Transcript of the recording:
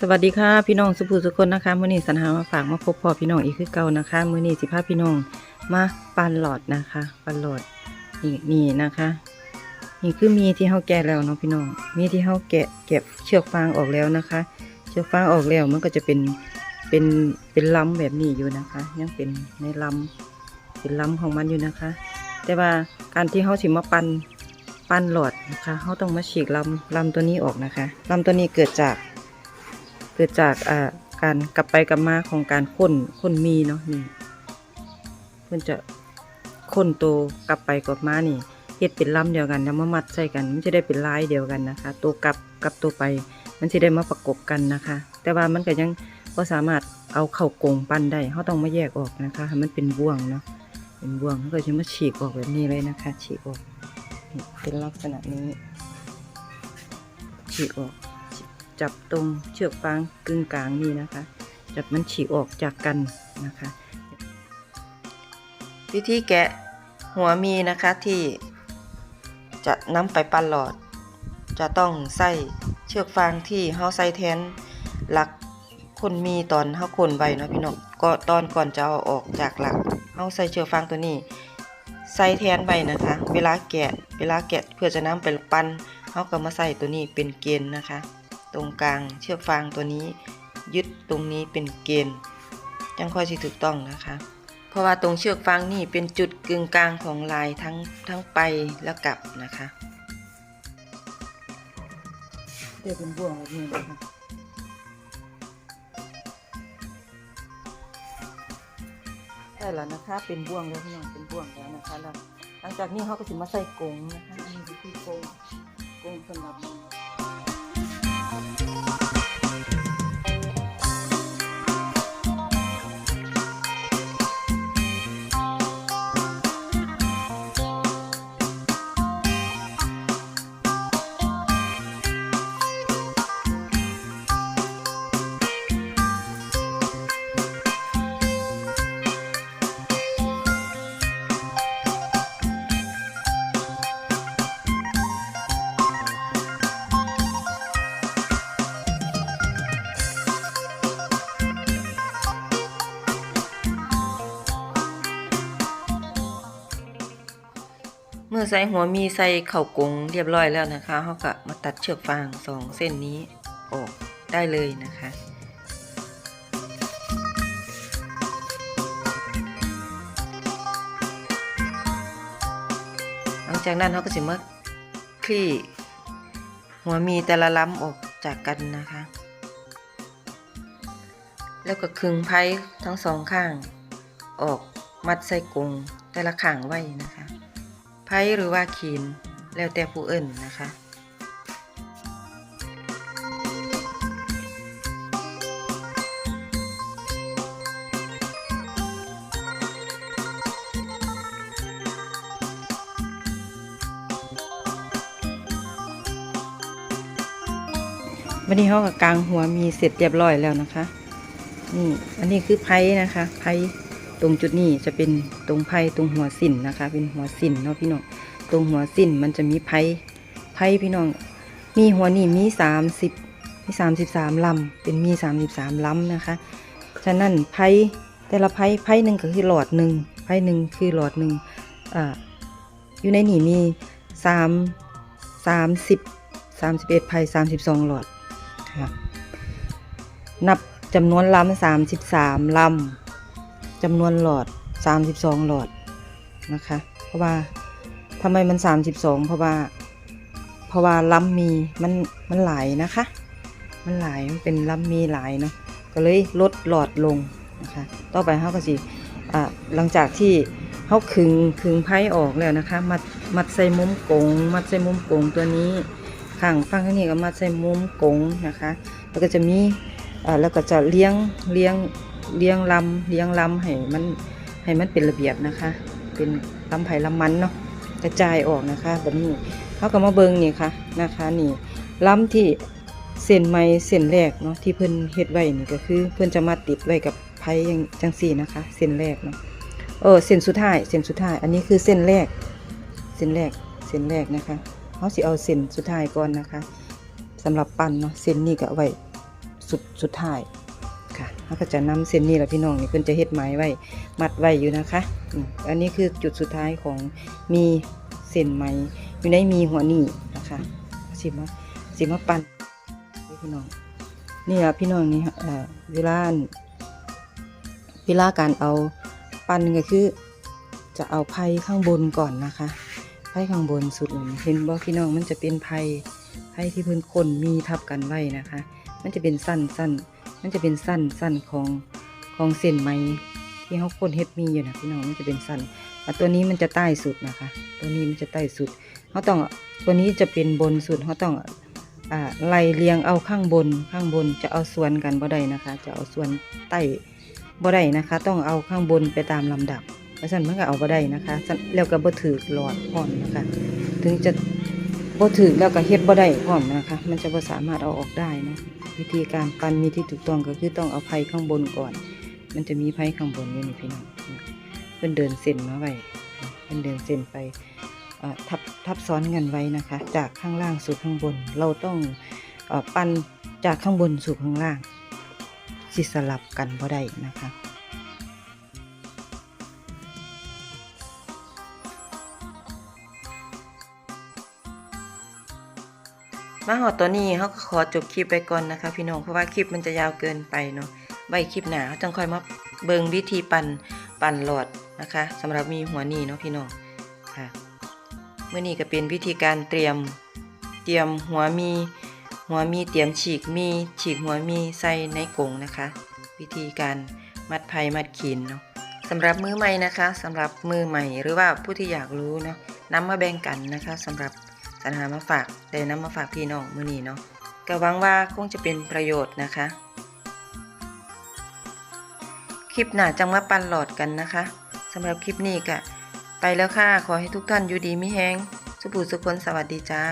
สวัสดีค่ะพี่น้องสุภูสุคนนะคะมื้อนี้สันหามาฝากมาพบพ่อพี่น้องอีกคือเก่านะคะมื้อนี้สิพาพี่น้องมาปั่นหลอดนะคะปั่นหลอดนี่นี่นะคะ นี่คือมีที่เฮาแกะแล้วเนาะพี่น้องมีที่เฮาแกะเก็บเชือกฟางออกแล้วนะคะ เชือกฟางออกแล้วมันก็จะเป็นเป็นเป็นลำแบบนี้อยู่นะคะ ยังเป็นในลำเป็นลำของมันอยู่นะคะ แต่ว่าการที่เฮาสิมาปั่นปั่นหลอดนะคะเฮาต้องมาฉีกลำลำตัวนี้ออกนะคะลำตัวนี้เกิดจาก เกิดจากอ่าการกลับไปกลับมาของการค้นค้นมีเนาะนี่เพื่อนจะค้นโตกลับไปกลับมานี่เฮ็ดเป็นลำเดียวกันแล้วมามัดใส่กันมันจะได้เป็นลายเดียวกันนะคะตัวกลับกับตัวไป มันจะได้มาประกบกันนะคะ แต่ว่ามันก็ยังก็สามารถเอาเข้ากงปั้นได้เขาต้องมาแยกออกนะคะให้มันเป็นบ่วงเนาะเป็นบ่วงเขาก็จะมาฉีกออกแบบนี้เลยนะคะ ฉีกออกเป็นลักษณะนี้ฉีกออก จับตรงเชือกฟางกึ่งกลางนี่นะคะ จับมันฉีกออกจากกันนะคะ วิธีแกะหัวมีนะคะที่จะนำไปปั้นหลอด จะต้องใส่เชือกฟางที่เฮาใส่แทนหลักคนมีตอนเฮาคนไว้เนาะพี่น้องก็ตอนก่อนจะเอาออกจากหลักเฮาใส่เชือกฟางตัวนี้ ใส่แทนไว้นะคะ เวลาแกะเวลาแกะเพื่อจะนำไปปั้นเฮาก็มาใส่ตัวนี้เป็นเกณฑ์นะคะ ตรงกลางเชือกฟางตัวนี้ ยึดตรงนี้เป็นเกณฑ์จังค่อยสิถูกต้องนะคะ เพราะว่าตรงเชือกฟางนี่เป็นจุดกึ่งกลางของลายทั้งทั้งไปและกลับนะคะเดี๋ยวเป็นบ่วงแบบนี้นะคะได้แล้วนะคะ เป็นบ่วงแล้วพี่น้องเป็นบ่วงแล้วนะคะแล้วหลังจากนี้เขาก็จะมาใส่กงนะคะอันนี้คือกงกงสำหรับ มั มื่อใส่หัวมีใส่เข่ากงเรียบร้อยแล้วนะคะเขาก็มาตัดเชือกฟางสองเส้นนี้ออกได้เลยนะคะหลังจากนั้นเขาก็จะมาคลี่หัวมีแต่ละล้ำออกจากกันนะคะ แล้วก็คึงไพ่ทั้งสองข้าง ออกมัดใส่กงแต่ละข้างไว้นะคะ ไพ่หรือว่าขีน แล้วแต่ผู้เอิ่นนะคะวันนี้เขากับกลางหัวมีเสร็จเรียบร้อยแล้วนะคะ นี่ อันนี้คือไพ่นะคะ ไพ่ ตรงจุดนี้จะเป็นตรงไพ่ตรงหัวสินนะคะ เป็นหัวสินเนาะพี่น้องตรงหัวสินมันจะมีไพ่ไพ่พี่น้อง มีหัวนี่มีสามสิบมีสามสิบสามลำเป็นมีสามสิบสามลำนะคะ ฉะนั้นไพ่แต่ละไพ่ไพ่หนึ่งก็คือหลอดหนึ่งไพ่หนึ่งคือหลอดหนึ่งอ่าอยู่ในนี่มีสามสามสิบสามสิบเอ็ดไพ่สามสิบสองหลอดนับจำนวนลำสามสิบสามลำ จำนวนหลอดสามสิบสองหลอดนะคะ เพราะว่าทำไมมันสามสิบสองเพราะว่า เพราะว่าลำมีมันมันหลายนะคะ มันหลายมันเป็นลำมีหลายเนาะก็เลยลดหลอดลงนะคะ ต่อไปเขาก็สิอ่าหลังจากที่เขาขึงขึงไพ่ออกแล้วนะคะ มัดมัดใส่มุมกง มัดใส่มุมกงตัวนี้ข้างฝั่งข้างนี้ก็มาใส่มุมกงนะคะ แล้วก็จะมีอ่อแล้วก็จะเลี้ยงเลี้ยง เลี้ยงลำเลี้ยงลำให้มันให้มันเป็นระเบียบนะคะ เป็นลำไผ่ลำมันเนาะกระจายออกนะคะแบบนี้เขาก็มาเบิงนี่ค่ะนะคะนี่ลำที่เส้นไม้เส้นแรกเนาะที่เพิ่นเฮ็ดไว้นี่ก็คือเพิ่นจะมาติดไว้กับไผ่อย่างจังสี่นะคะเส้นแรกเนาะเออเส้นสุดท้ายเส้นสุดท้าย อันนี้คือเส้นแรก เส้นแรกเส้นแรกนะคะเขาสิเอาเส้นสุดท้ายก่อนนะคะสำหรับปั้นเนาะเส้นนี้ก็ไว้สุดสุดท้าย เขาก็จะนำเส้นนี้แหละพี่น้องนี่เพิ่นจะเฮ็ดไม้ไว้ มัดไว้อยู่นะคะอันนี้คือจุดสุดท้ายของมีเส้นไหมอยู่ในมีหัวหนี่นะคะสิมาสิมาปันพี่น้องนี่ละพี่น้องนี่เอ่อเวลาเวลาการเอาปันก็คือจะเอาไพ่ข้างบนก่อนนะคะไพ่ข้างบนสุดเห็นบ่พี่น้องมันจะเป็นไพ่ไพ่ที่เพื้นคนมีทับกันไว้นะคะ มันจะเป็นสั้นสั้น มันจะเป็นสั้นสั้นของของเส้นไหมที่เขาคนเฮ็ดมีอยู่นะพี่น้องมันจะเป็นสั้นอ่ตัวนี้มันจะใต้สุดนะคะ ตัวนี้มันจะใต้สุดเขาต้องตัวนี้จะเป็นบนสุดเขาต้องอ่าไล่เรียงเอาข้างบนข้างบนจะเอาส่วนกันบ่ได้นะคะ จะเอาส่วนใต้บ่ได้นะคะ ต้องเอาข้างบนไปตามลำดับเพราะฉะนั้นมันก็เอาบ่ได้นะคะ แล้วก็บ่ถือหลอดพร้อมนะคะ ถึงจะ บ่ถือแล้วก็เฮ็ดบ่ได้พร้อมนะคะ มันจะบ่สามารถเอาออกได้เนาะวิธีการปั้นมีที่ถูกต้องก็คือต้องเอาไผ่ข้างบนก่อน มันจะมีไพ่ข้างบนอยู่นี่พี่น้องเพิ่นเดินเส้นมาไว้เพิ่นเดินเส้นไปทับทับซ้อนกันไว้นะคะ จากข้างล่างสู่ข้างบน เราต้องอปั้นจากข้างบนสู่ข้างล่างสิสลับกันบ่ได้นะคะ มาหอดตัวนี้เขาก็ขอจบคลิปไปก่อนนะคะ พี่น้องเพราะว่าคลิปมันจะยาวเกินไปเนาะไว้คลิปหนาเขาจังค่อยมาเบิงวิธีปั่นปั่นหลอดนะคะสำหรับมีหัวนี่เนาะพี่น้องค่ะเมื่อนี้ก็เป็นวิธีการเตรียมเตรียมหัวมี หัวมีเตรียมฉีกมีฉีกหัวมีใส่ในกรงนะคะ วิธีการมัดไผ่มัดขีนเนาะสำหรับมือใหม่นะคะสำหรับมือใหม่หรือว่าผู้ที่อยากรู้เนาะนำมาแบ่งกันนะคะสำหรับ รรหามาฝากได้นำมาฝากพี่น้องมื้อนี้เนาะก็หวังว่าคงจะเป็นประโยชน์นะคะ คลิปหน้าจังมาปันหลอดกันนะคะสำหรับคลิปนี้ก็ไปแล้วค่ะ ขอให้ทุกท่านอยู่ดีมีแฮงสุขสุขคนสวัสดีจ้า